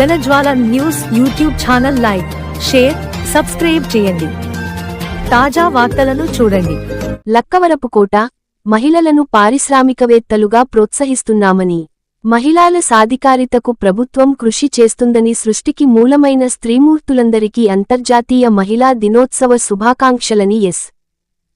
Janajwala news YouTube channel like share subscribe చేయండి. తాజా వార్తలను చూడండి. లక్కవరపుకోట మహిళలను పారిశ్రామికవేత్తలుగా ప్రోత్సహిస్తున్నామని మహిళల సాధికారితకు ప్రభుత్వం కృషి చేస్తుందని సృష్టికి మూలమైన స్త్రీమూర్తులందరికీ అంతర్జాతీయ మహిళా దినోత్సవ శుభాకాంక్షలని ఎస్.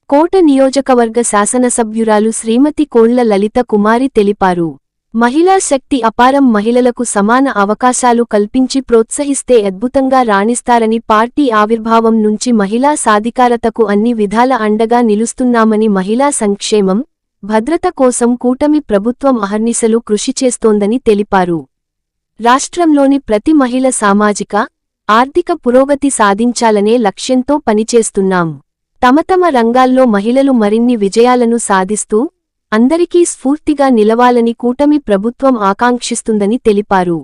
కోట నియోజకవర్గ శాసనసభ్యురాలు శ్రీమతి కోళ్ళ లలిత కుమారి తెలిపారు. మహిళా శక్తి అపారం మహిళలకు సమాన అవకాశాలు కల్పించి ప్రోత్సహిస్తే అద్భుతంగా రాణిస్తారని పార్టీ ఆవిర్భావం నుంచి మహిళా సాధికారతకు అన్ని విధాల అండగా నిలుస్తున్నామని మహిళా సంక్షేమం భద్రత కోసం కూటమి ప్రభుత్వం అహర్నిశలు కృషి చేస్తోందని తెలిపారు. రాష్ట్రంలోని ప్రతి మహిళ సామాజిక ఆర్థిక పురోగతి సాధించాలనే లక్ష్యంతో పనిచేస్తున్నాం. తమ తమ రంగాల్లో మహిళలు మరిన్ని విజయాలను సాధిస్తూ అందరికీ స్ఫూర్తిగా నిలవాలని కూటమి ప్రభుత్వం ఆకాంక్షిస్తుందని తెలిపారు.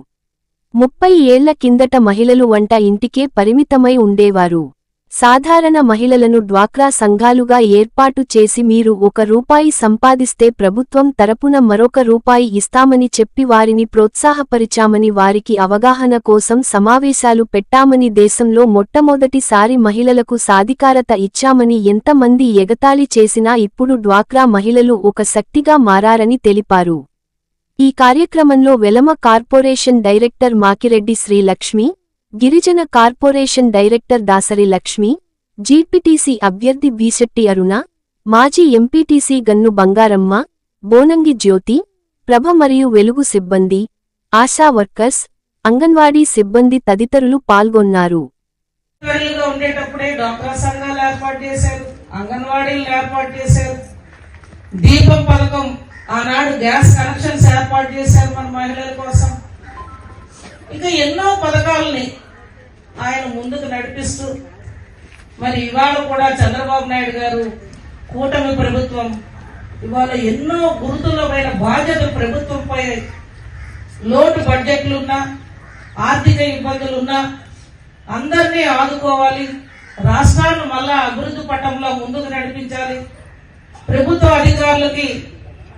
ముప్పై ఏళ్ళ కిందట మహిళలు వంట ఇంటికే పరిమితమై ఉండేవారు. సాధారణ మహిళలను డ్వాక్రా సంఘాలుగా ఏర్పాటు చేసి మీరు ఒక రూపాయి సంపాదిస్తే ప్రభుత్వం తరపున మరొక రూపాయి ఇస్తామని చెప్పి వారిని ప్రోత్సాహపరిచామని వారికి అవగాహన కోసం సమావేశాలు పెట్టామని దేశంలో మొట్టమొదటిసారి మహిళలకు సాధికారత ఇచ్చామని ఎంతమంది ఎగతాళి చేసినా ఇప్పుడు డ్వాక్రా మహిళలు ఒక శక్తిగా మారారని తెలిపారు. ఈ కార్యక్రమంలో వెలమ కార్పొరేషన్ డైరెక్టర్ మాకిరెడ్డి శ్రీలక్ష్మి గిరిజన corporation director Dasari Lakshmi ZPTC అభ్యర్థి బీశెట్టి అరుణ మాజీ ఎంపీటీసీ గన్ను బంగారమ్మ బోనంగి జ్యోతి ప్రభ మరియు వెలుగు సిబ్బంది ఆశా వర్కర్స్ అంగన్వాడీ సిబ్బంది తదితరులు పాల్గొన్నారు. దీపం పథకం ఆనాడు గ్యాస్ కనెక్షన్స్ ఏర్పాటు చేశారు మన మహిళల కోసం. ఇంకా ఎన్నో పథకాలని ఆయన ముందుకు నడిపిస్తూ మరి ఇవాళ కూడా చంద్రబాబు నాయుడు గారు కూటమి ప్రభుత్వం ఇవాళ ఎన్నో గురుతులమైన బాధ్యత ప్రభుత్వంపై లోటు బడ్జెట్లున్నా ఆర్థిక ఇబ్బందులున్నా అందరినీ ఆదుకోవాలి రాష్ట్రాన్ని మళ్ళా అభివృద్ధి పటంలో ముందుకు నడిపించాలి ప్రభుత్వ అధికారులకి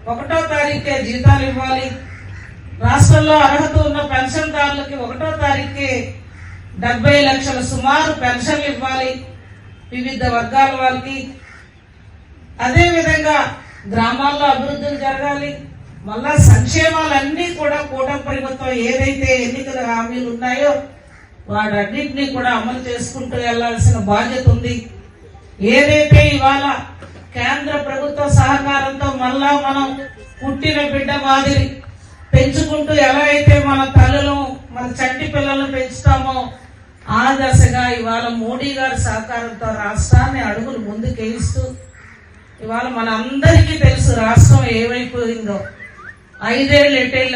ఒకటో తారీఖే జీతాలు ఇవ్వాలి రాష్ట్రంలో అర్హత ఉన్న పెన్షన్దారులకి ఒకటో తారీఖుకి డెబ్బై లక్షల సుమారు పెన్షన్లు ఇవ్వాలి వివిధ వర్గాల వారికి. అదేవిధంగా గ్రామాల్లో అభివృద్ధులు జరగాలి. మళ్ళా సంక్షేమాలన్నీ కూడా కూటమి ప్రభుత్వం ఏదైతే ఎన్నికల హామీలు ఉన్నాయో వాటన్నింటినీ కూడా అమలు చేసుకుంటూ వెళ్ళాల్సిన బాధ్యత ఉంది. ఏదైతే ఇవాళ కేంద్ర ప్రభుత్వ సహకారంతో మళ్ళా మనం పుట్టిన బిడ్డ మాదిరి పెంచుకుంటూ ఎలా అయితే మన తల్లులు మన చంటి పిల్లలను పెంచుతామో ఆ దశగా ఇవాళ మోడీ గారి సహకారంతో రాష్ట్రాన్ని అడుగులు ముందుకేయిస్తూ ఇవాళ మన అందరికీ తెలుసు రాష్ట్రం ఏమైపోయిందో. ఐదేళ్ళు ఎట్టేళ్ళు